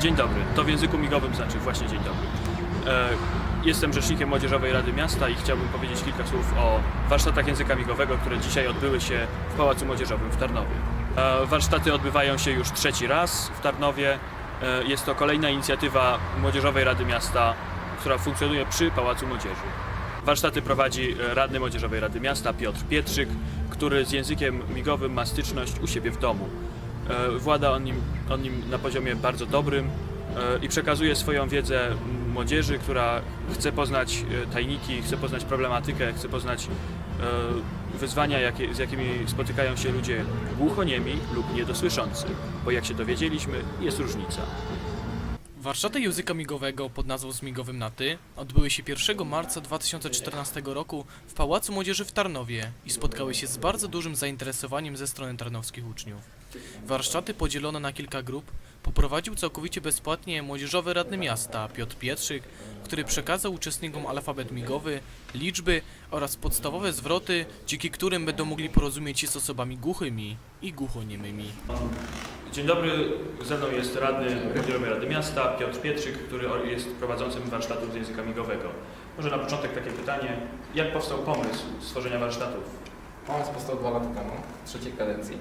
Dzień dobry. To w języku migowym znaczy właśnie dzień dobry. E, Jestem rzecznikiem Młodzieżowej Rady Miasta i chciałbym powiedzieć kilka słów o warsztatach języka migowego, które dzisiaj odbyły się w Pałacu Młodzieżowym w Tarnowie. E, Warsztaty odbywają się już trzeci raz w Tarnowie. E, Jest to kolejna inicjatywa Młodzieżowej Rady Miasta, która funkcjonuje przy Pałacu Młodzieży. Warsztaty prowadzi radny Młodzieżowej Rady Miasta Piotr Pietrzyk, który z językiem migowym ma styczność u siebie w domu. E, Włada on nim, on nim na poziomie bardzo dobrym e, i przekazuje swoją wiedzę młodzieży, która chce poznać e, tajniki, chce poznać problematykę, chce poznać wyzwania, jakie, z jakimi spotykają się ludzie głuchoniemi lub niedosłyszący, bo jak się dowiedzieliśmy, jest różnica. Warsztaty języka migowego pod nazwą Zmigowym na Ty odbyły się 1 marca 2014 roku w Pałacu Młodzieży w Tarnowie i spotkały się z bardzo dużym zainteresowaniem ze strony tarnowskich uczniów. Warsztaty podzielono na kilka grup poprowadził całkowicie bezpłatnie młodzieżowy radny miasta Piotr Pietrzyk, który przekazał uczestnikom alfabet migowy, liczby oraz podstawowe zwroty, dzięki którym będą mogli porozumieć się z osobami głuchymi i głuchoniemymi. Dzień dobry, ze mną jest radny Młodzieżowej Rady Miasta Piotr Pietrzyk, który jest prowadzącym warsztatów z języka migowego. Może na początek takie pytanie, jak powstał pomysł stworzenia warsztatów? Pomysł powstał dwa lata temu, w trzeciej kadencji.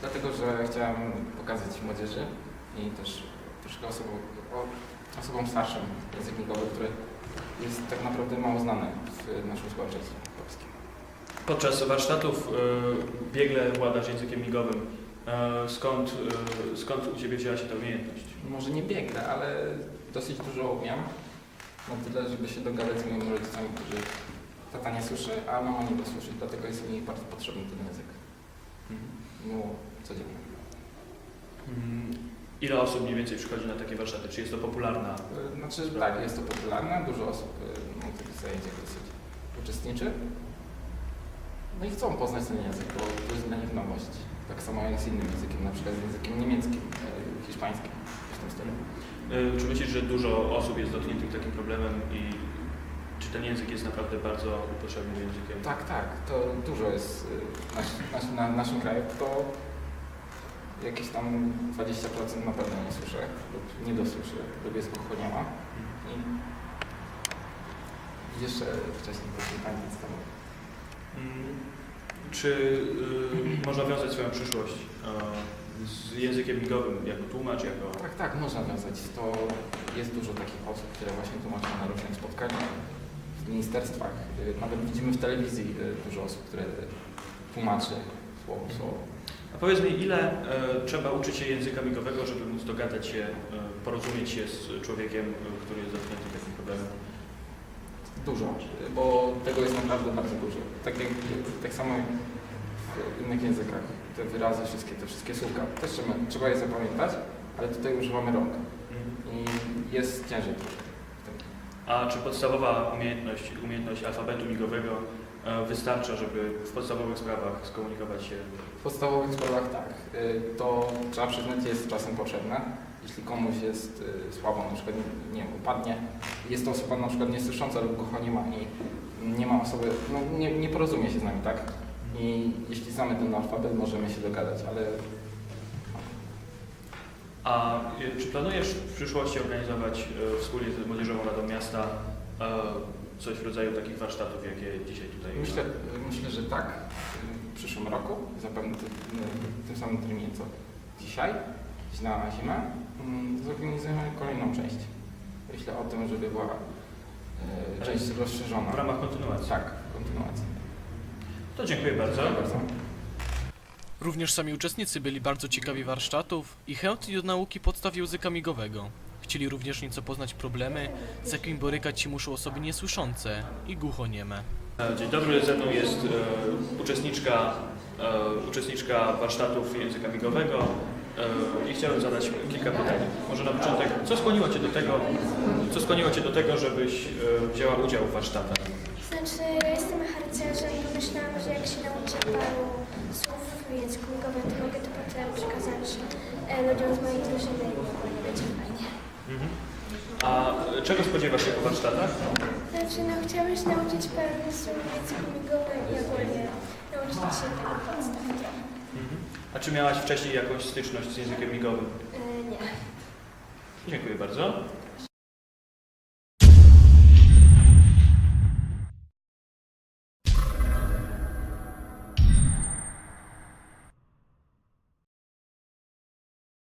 Dlatego, że chciałem pokazać młodzieży i też troszkę osobom, osobom starszym język migowy, który jest tak naprawdę mało znany w naszym społeczeństwie polskim. Podczas warsztatów y, biegle władasz językiem migowym. E, skąd, y, skąd u Ciebie wzięła się ta umiejętność? Może nie biegnę, ale dosyć dużo umiem. Na tyle, żeby się dogadać z moimi rodzicami, którzy tata nie słyszy, a mama nie słyszy, dlatego jest mi bardzo potrzebny ten język. No, codziennie. Mm, Ile osób mniej więcej przychodzi na takie warsztaty? Czy jest to popularna? Y, Znaczy, tak, jest to popularne, dużo osób y, na tych zajęciach dosyć uczestniczy. No i chcą poznać ten język, bo to jest dla nich nowość. Tak samo jak z innym językiem, na przykład z językiem niemieckim, y, hiszpańskim, w tym stylu. Czy myślisz, że dużo osób jest dotkniętych takim problemem i czy ten język jest naprawdę bardzo potrzebnym językiem? Tak, tak, to dużo jest y, na naszym kraju, to jakieś tam 20% na pewno nie słyszę lub nie dosłyszę, lub jest głuchoniema. I jeszcze wcześniej poszli Pani tam Mm, Czy y, można wiązać swoją przyszłość y, z językiem migowym jako tłumacz, jako... Tak, tak, można wiązać. To jest dużo takich osób, które właśnie tłumaczą na różnych spotkaniach w ministerstwach. Y, Nawet widzimy w telewizji y, dużo osób, które tłumaczy słowo słowo. A powiedz mi, ile y, trzeba uczyć się języka migowego, żeby móc dogadać się, y, porozumieć się z człowiekiem, y, który jest dotknięty takim problemem? Dużo, bo tego jest naprawdę bardzo dużo. Tak, jak, tak samo jak w innych językach. Te wyrazy, wszystkie, te wszystkie słówka, też trzeba, trzeba je zapamiętać, ale tutaj używamy rąk i jest ciężej troszkę. A czy podstawowa umiejętność, umiejętność alfabetu migowego y, wystarcza, żeby w podstawowych sprawach skomunikować się? W podstawowych sprawach tak. Y, To trzeba przyznać, jest czasem potrzebne. Jeśli komuś jest y, słabo, na przykład nie, nie upadnie, jest to osoba na przykład niesłysząca lub głuchoniema i nie ma osoby, no nie, nie porozumie się z nami, tak? I jeśli znamy ten alfabet, możemy się dogadać, ale A y, czy planujesz w przyszłości organizować y, wspólnie z Młodzieżową Radą Miasta y, coś w rodzaju takich warsztatów, jakie dzisiaj tutaj myślę, myślę że tak. W przyszłym roku, zapewne w tym samym terminie co dzisiaj, na zimę, mm, zorganizujemy kolejną część. Myślę o tym, żeby była y, część rozszerzona. w ramach kontynuacji? Tak, kontynuacja. To dziękuję bardzo. Dziękuję bardzo. Również sami uczestnicy byli bardzo ciekawi warsztatów i chętni do nauki podstaw języka migowego. Chcieli również nieco poznać problemy, z jakimi borykać się muszą osoby niesłyszące i głuchonieme. Dzień dobry, ze mną jest e, uczestniczka, e, uczestniczka warsztatów języka migowego e, i chciałem zadać kilka pytań. Może na początek, co skłoniło Cię do tego, co skłoniło Cię do tego, żebyś e, wzięła udział w warsztatach? Znaczy, ja jestem harcerzem, pomyślałam, że jak się nauczę paru słów w języku migowym, to mogę to potem przekazać e, ludziom z mojej drużyny i będzie fajnie. Mhm. A e, czego spodziewasz się po warsztatach? Znaczy, no chciałabym się nauczyć paru słów migowym i ogólnie nauczyć się tego podstaw trochę. A czy miałaś wcześniej jakąś styczność z językiem migowym? E, nie. Dziękuję bardzo.